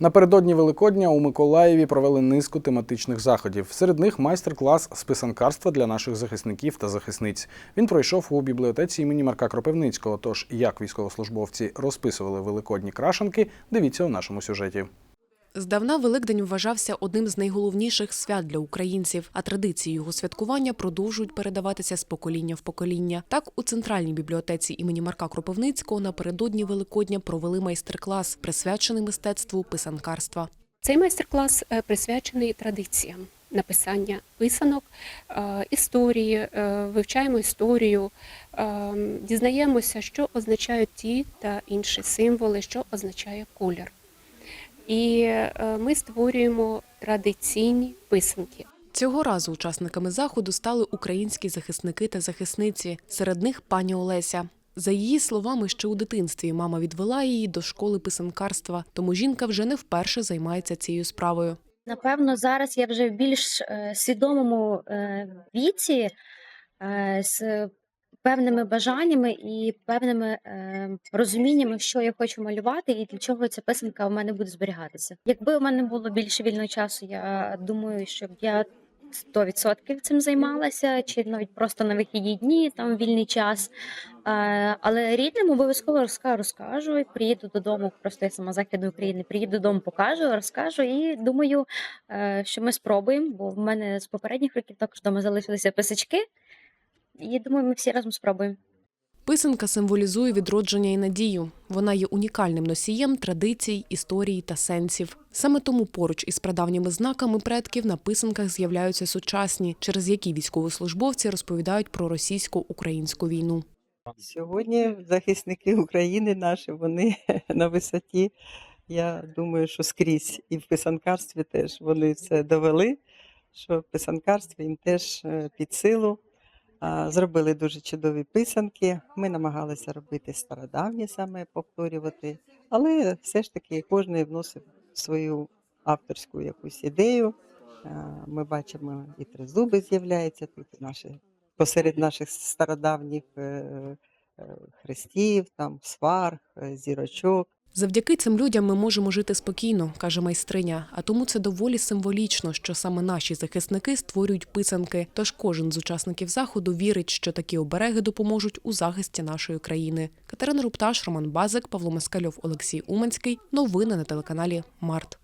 Напередодні Великодня у Миколаєві провели низку тематичних заходів. Серед них майстер-клас з писанкарства для наших захисників та захисниць. Він пройшов у бібліотеці імені Марка Кропивницького. Тож як військовослужбовці розписували великодні крашенки, дивіться у нашому сюжеті. Здавна Великдень вважався одним з найголовніших свят для українців, а традиції його святкування продовжують передаватися з покоління в покоління. Так, у центральній бібліотеці імені Марка Кропивницького напередодні Великодня провели майстер-клас, присвячений мистецтву писанкарства. Цей майстер-клас е, присвячений традиціям написання писанок, е, історії, е, вивчаємо історію, дізнаємося, що означають ті та інші символи, що означає колір. І е, ми створюємо традиційні писанки. Цього разу учасниками заходу стали українські захисники та захисниці. Серед них пані Олеся. За її словами, ще у дитинстві мама відвела її до школи писанкарства, тому жінка вже не вперше займається цією справою. Напевно, зараз я вже в більш е, свідомому е, віці з певними бажаннями і певними е, розуміннями, що я хочу малювати, і для чого ця писанка у мене буде зберігатися. Якби у мене було більше вільного часу, я думаю, щоб я 100% цим займалася, чи навіть просто на вихідні дні, там вільний час. Е, Але рідним обов'язково розка- розкажу. Приїду додому, просто я сама західної України. Приїду додому, покажу, розкажу і думаю, е, що ми спробуємо, бо в мене з попередніх років також вдома залишилися писачки. І думаю, ми всі разом спробуємо. Писанка символізує відродження і надію. Вона є унікальним носієм традицій, історії та сенсів. Саме тому поруч із прадавніми знаками предків на писанках з'являються сучасні, через які військовослужбовці розповідають про російсько-українську війну. Сьогодні захисники України наші, вони на висоті. Я думаю, що скрізь і в писанкарстві теж вони це довели, що в писанкарстві їм теж е, під силу. Зробили дуже чудові писанки. Ми намагалися робити стародавні саме повторювати, але все ж таки кожен вносив свою авторську якусь ідею. Ми бачимо, і тризуби з'являються тут, наші посеред наших стародавніх е, е, хрестів, там сварг, е, зірочок. Завдяки цим людям ми можемо жити спокійно, каже майстриня. А тому це доволі символічно, що саме наші захисники створюють писанки. Тож кожен з учасників заходу вірить, що такі обереги допоможуть у захисті нашої країни. Катерина Рупташ, Роман Базик, Павло Москальов, Олексій Уманський. Новини на телеканалі Март.